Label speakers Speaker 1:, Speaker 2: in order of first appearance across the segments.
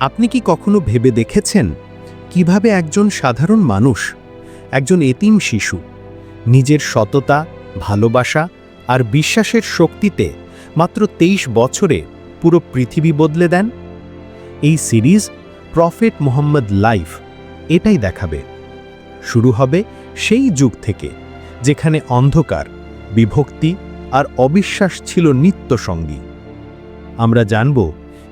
Speaker 1: আপনি কি কখনো ভেবে দেখেছেন কীভাবে একজন সাধারণ মানুষ, একজন এতিম শিশু, নিজের সততা, ভালোবাসা আর বিশ্বাসের শক্তিতে মাত্র তেইশ বছরে পুরো পৃথিবী বদলে দেন? এই সিরিজ প্রফেট মোহাম্মদ লাইফ এটাই দেখাবে। শুরু হবে সেই যুগ থেকে যেখানে অন্ধকার, বিভক্তি আর অবিশ্বাস ছিল নিত্যসঙ্গী। আমরা জানব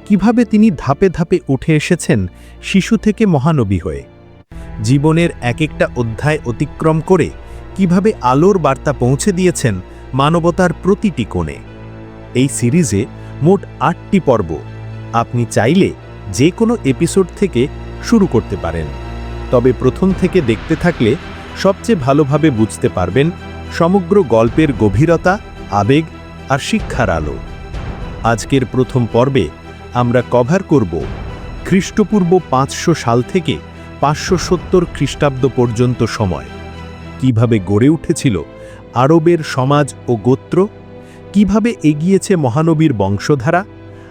Speaker 1: কীভাবে তিনি ধাপে ধাপে উঠে এসেছেন শিশু থেকে মহানবী হয়ে? জীবনের এক একটা অধ্যায় অতিক্রম করে কীভাবে আলোর বার্তা পৌঁছে দিয়েছেন মানবতার প্রতিটি কোণে? এই সিরিজে মোট আটটি পর্ব। আপনি চাইলে যে কোনো এপিসোড থেকে শুরু করতে পারেন। তবে প্রথম থেকে দেখতে থাকলে সবচেয়ে ভালোভাবে বুঝতে পারবেন সমগ্র গল্পের গভীরতা, আবেগ আর শিক্ষার আলো। আজকের প্রথম পর্বে আমরা কভার করব খ্রিস্টপূর্ব পাঁচশো সাল থেকে পাঁচশো সত্তর খ্রিস্টাব্দ পর্যন্ত সময়। কীভাবে গড়ে উঠেছিল আরবের সমাজ ও গোত্র? কীভাবে এগিয়েছে মহানবীর বংশধারা?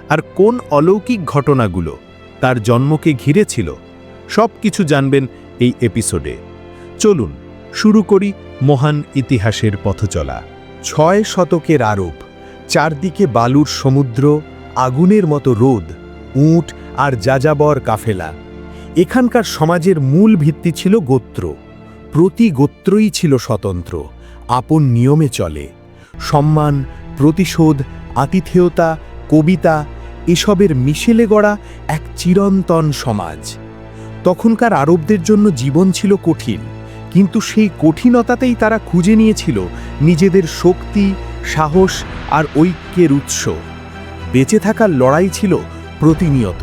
Speaker 1: আর কোন অলৌকিক ঘটনাগুলো তার জন্মকে ঘিরেছিল? সব কিছু জানবেন এই এপিসোডে চলুন, শুরু করি মহান ইতিহাসের পথচলা। ছয় শতকের আরব, চারদিকে বালুর সমুদ্র আগুনের মতো রোদ, উট আর যাযাবর কাফেলা। এখানকার সমাজের মূল ভিত্তি ছিল গোত্র। প্রতি গোত্রই ছিল স্বতন্ত্র, আপন নিয়মে চলে। সম্মান, প্রতিশোধ, আতিথেয়তা, কবিতা, এসবের মিশেলে গড়া এক চিরন্তন সমাজ। তখনকার আরবদের জন্য জীবন ছিল কঠিন, কিন্তু সেই কঠিনতাতেই তারা খুঁজে নিয়েছিল নিজেদের শক্তি, সাহস আর ঐক্যের উৎস। বেঁচে থাকার লড়াই ছিল প্রতিনিয়ত।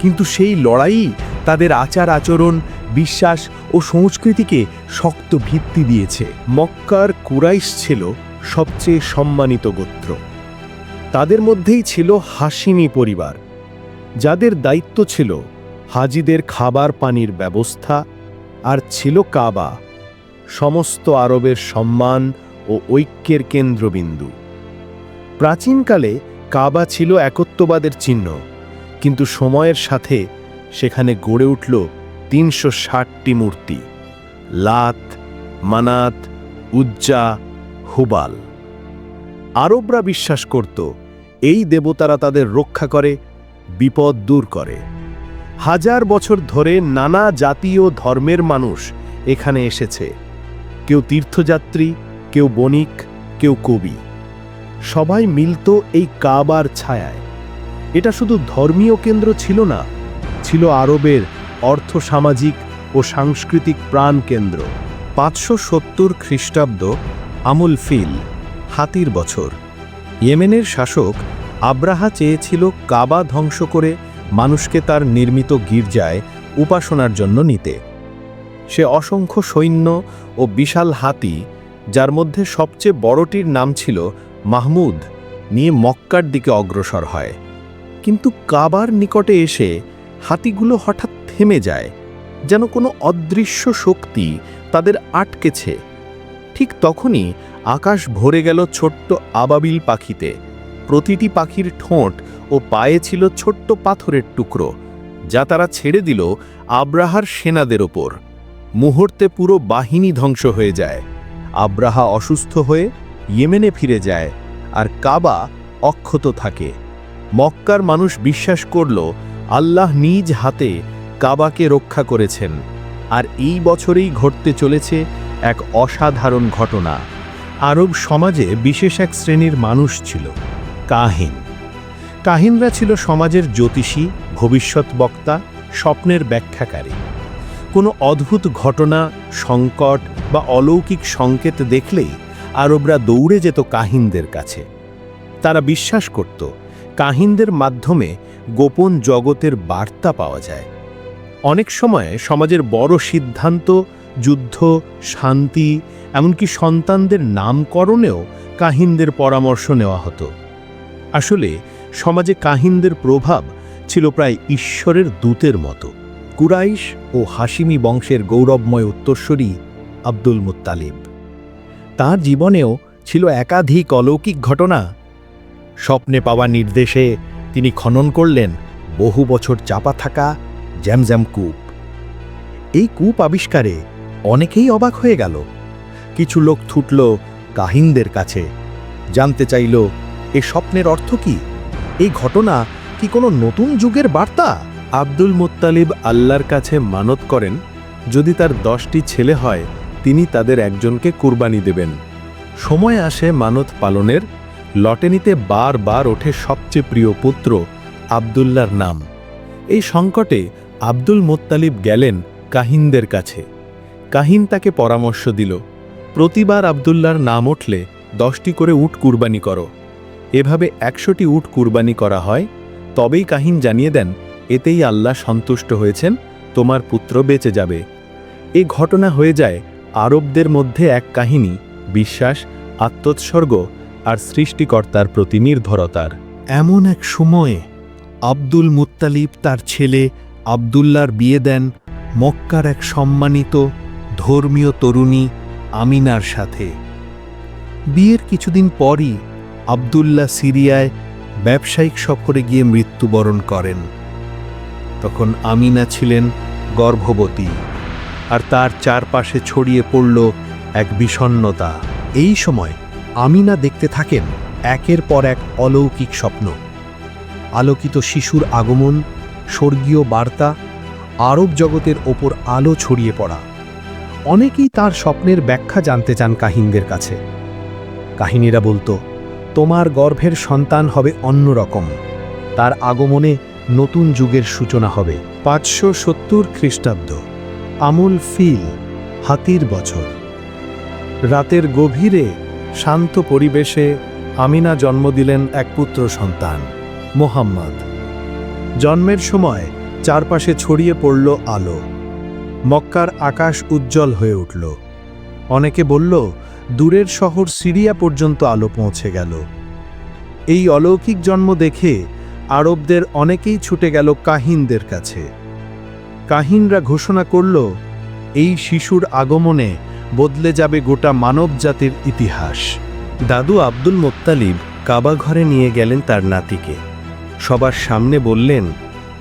Speaker 1: কিন্তু সেই লড়াইই তাদের আচার আচরণ, বিশ্বাস ও সংস্কৃতিকে শক্ত ভিত্তি দিয়েছে। মক্কার কুরাইশ ছিল সবচেয়ে সম্মানিত গোত্র। তাদের মধ্যেই ছিল হাসিমি পরিবার। যাদের দায়িত্ব ছিল হাজিদের খাবার পানির ব্যবস্থা আর ছিল কাবা, সমস্ত আরবের সম্মান ও ঐক্যের কেন্দ্রবিন্দু। প্রাচীনকালে কাবা ছিল একত্ববাদের চিহ্ন, কিন্তু সময়ের সাথে সেখানে গড়ে উঠল তিনশো ষাটটি মূর্তি, লাত, মানাত, উজ্জা, হুবাল। আরবরা বিশ্বাস করত, এই দেবতারা তাদের রক্ষা করে, বিপদ দূর করে। হাজার বছর ধরে নানা জাতি ও ধর্মের মানুষ এখানে এসেছে। কেউ তীর্থযাত্রী, কেউ বণিক, কেউ কবি। সবাই মিলত এই কাবার ছায়ায়। এটা শুধু ধর্মীয় কেন্দ্র ছিল না, ছিল আরবের অর্থসামাজিক ও সাংস্কৃতিক প্রাণকেন্দ্র। পাঁচশো সত্তর খ্রিস্টাব্দ আমুল ফিল, হাতির বছর। ইয়েমেনের শাসক আব্রাহা চেয়েছিল কাবা ধ্বংস করে মানুষকে তার নির্মিত গির্জায় উপাসনার জন্য নিতে। সে অসংখ্য সৈন্য ও বিশাল হাতি, যার মধ্যে সবচেয়ে বড়টির নাম ছিল মাহমুদ নিয়ে মক্কার দিকে অগ্রসর হয়। কিন্তু কাবার নিকটে এসে হাতিগুলো হঠাৎ থেমে যায়, যেন কোনো অদৃশ্য শক্তি তাদের আটকেছে। ঠিক তখনই আকাশ ভরে গেল ছোট্ট আবাবিল পাখিতে। প্রতিটি পাখির ঠোঁট ও পায়ে ছিল ছোট্ট পাথরের টুকরো, যা তারা ছেড়ে দিল আব্রাহার সেনাদের ওপর। মুহূর্তে পুরো বাহিনী ধ্বংস হয়ে যায়। আব্রাহা অসুস্থ হয়ে ইয়েমেনে ফিরে যায় আর কাবা অক্ষত থাকে। মক্কার মানুষ বিশ্বাস করল, আল্লাহ নিজ হাতে কাবাকে রক্ষা করেছেন। আর এই বছরেই ঘটতে চলেছে এক অসাধারণ ঘটনা। আরব সমাজে বিশেষ এক শ্রেণির মানুষ ছিল, কাহিন। কাহিনরা ছিল সমাজের জ্যোতিষী, ভবিষ্যৎ বক্তা, স্বপ্নের ব্যাখ্যাকারী। কোনো অদ্ভুত ঘটনা, সংকট বা অলৌকিক সংকেত দেখলেই আরবরা দৌড়ে যেত কাহিনদের কাছে। তারা বিশ্বাস করত, কাহিনদের মাধ্যমে গোপন জগতের বার্তা পাওয়া যায়। অনেক সময় সমাজের বড় সিদ্ধান্ত, যুদ্ধ, শান্তি, এমনকি সন্তানদের নামকরণেও কাহিনদের পরামর্শ নেওয়া হতো। আসলে, সমাজে কাহিনদের প্রভাব ছিল প্রায় ঈশ্বরের দূতের মতো। কুরাইশ ও হাসিমি বংশের গৌরবময় উত্তরস্বরী আব্দুল মুত্তালিব। তার জীবনেও ছিল একাধিক অলৌকিক ঘটনা। স্বপ্নে পাওয়া নির্দেশে তিনি খনন করলেন বহু বছর চাপা থাকা জ্যামজ্যাম কূপ। এই কূপ আবিষ্কারে অনেকেই অবাক হয়ে গেল। কিছু লোক থুটল কাহিনদের কাছে। জানতে চাইল, এ স্বপ্নের অর্থ কি? এই ঘটনা কি কোনো নতুন যুগের বার্তা? আব্দুল মুত্তালিব আল্লাহর কাছে মানত করেন, যদি তার দশটি ছেলে হয় তিনি তাদের একজনকে কুরবানি দেবেন। সময় আসে মানত পালনের। লটেনিতে বারবার ওঠে সবচেয়ে প্রিয় পুত্র আবদুল্লার নাম। এই সংকটে আব্দুল মোত্তালিব গেলেন কাহিনদের কাছে। কাহিন তাকে পরামর্শ দিল, প্রতিবার আবদুল্লার নাম উঠলে দশটি করে উট কুরবানি করো। এভাবে একশোটি উট কুরবানি করা হয়। তবেই কাহিন জানিয়ে দেন, এতেই আল্লাহ সন্তুষ্ট হয়েছেন, তোমার পুত্র বেঁচে যাবে। এই ঘটনা হয়ে যায় আরবদের মধ্যে এক কাহিনী, বিশ্বাস, আত্মোৎসর্গ আর সৃষ্টিকর্তার প্রতি নির্ভরতার এমন এক সময়ে আব্দুল মুত্তালিব তার ছেলে আবদুল্লার বিয়ে দেন মক্কার এক সম্মানিত ধর্মীয় তরুণী আমিনার সাথে। বিয়ের কিছুদিন পরই আবদুল্লাহ সিরিয়ায় ব্যবসায়িক সফরে গিয়ে মৃত্যুবরণ করেন। তখন আমিনা ছিলেন গর্ভবতী। আর তার চারপাশে ছড়িয়ে পড়ল এক বিষণ্নতা এই সময় আমিনা দেখতে থাকেন একের পর এক অলৌকিক স্বপ্ন। আলোকিত শিশুর আগমন, স্বর্গীয় বার্তা, আরব জগতের ওপর আলো ছড়িয়ে পড়া। অনেকেই তার স্বপ্নের ব্যাখ্যা জানতে চান কাহিনদের কাছে। কাহিনীরা বলতো, তোমার গর্ভের সন্তান হবে অন্যরকম তার আগমনে নতুন যুগের সূচনা হবে। পাঁচশো সত্তর খ্রিস্টাব্দ। আমুল ফিল, হাতির বছর। রাতের গভীরে, শান্ত পরিবেশে, আমিনা জন্ম দিলেন এক পুত্র সন্তান, মোহাম্মদ। জন্মের সময়, চারপাশে ছড়িয়ে পড়ল আলো। মক্কার আকাশ উজ্জ্বল হয়ে উঠল। অনেকে বলল, দূরের শহর সিরিয়া পর্যন্ত আলো পৌঁছে গেল। এই অলৌকিক জন্ম দেখে আরবদের অনেকেই ছুটে গেল কাহিনদের কাছে। কাহিনরা ঘোষণা করল, এই শিশুর আগমনে বদলে যাবে গোটা মানব জাতির ইতিহাস। দাদু আব্দুল মোত্তালিব কাবা ঘরে নিয়ে গেলেন তার নাতিকে। সবার সামনে বললেন,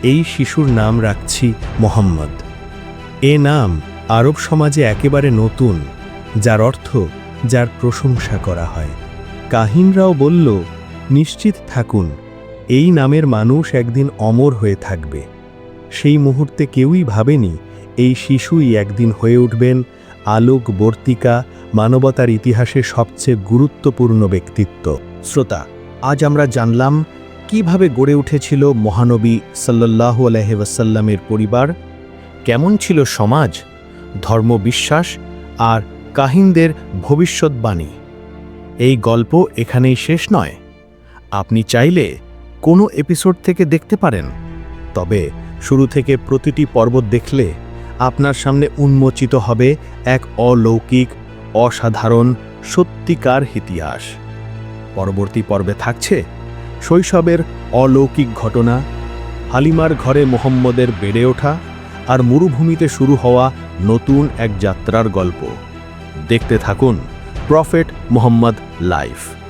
Speaker 1: এই শিশুর নাম রাখছি মোহাম্মদ। এ নাম আরব সমাজে একেবারে নতুন, যার অর্থ যার প্রশংসা করা হয়। কাহিনরাও বলল, নিশ্চিত থাকুন, এই নামের মানুষ একদিন অমর হয়ে থাকবে। সেই মুহূর্তে কেউই ভাবেনি, এই শিশুই একদিন হয়ে উঠবেন আলোক বর্তিকা মানবতার ইতিহাসে সবচেয়ে গুরুত্বপূর্ণ ব্যক্তিত্ব। শ্রোতা, আজ আমরা জানলাম কীভাবে গড়ে উঠেছিল মহানবী সাল্লাল্লাহু আলাইহি ওয়াসাল্লামের পরিবার, কেমন ছিল সমাজ ধর্মবিশ্বাস আর কাহিনদের ভবিষ্যৎবাণী এই গল্প এখানেই শেষ নয়। আপনি চাইলে কোনো এপিসোড থেকে দেখতে পারেন। তবে শুরু থেকে প্রতিটি পর্ব দেখলে আপনার সামনে উন্মোচিত হবে এক অলৌকিক, অসাধারণ, সত্যিকার ইতিহাস। পরবর্তী পর্বে থাকছে শৈশবের অলৌকিক ঘটনা, হালিমার ঘরে মোহাম্মদের বেড়ে ওঠা আর মরুভূমিতে শুরু হওয়া নতুন এক যাত্রার গল্প। দেখতে থাকুন প্রফেট মোহাম্মদ লাইফ।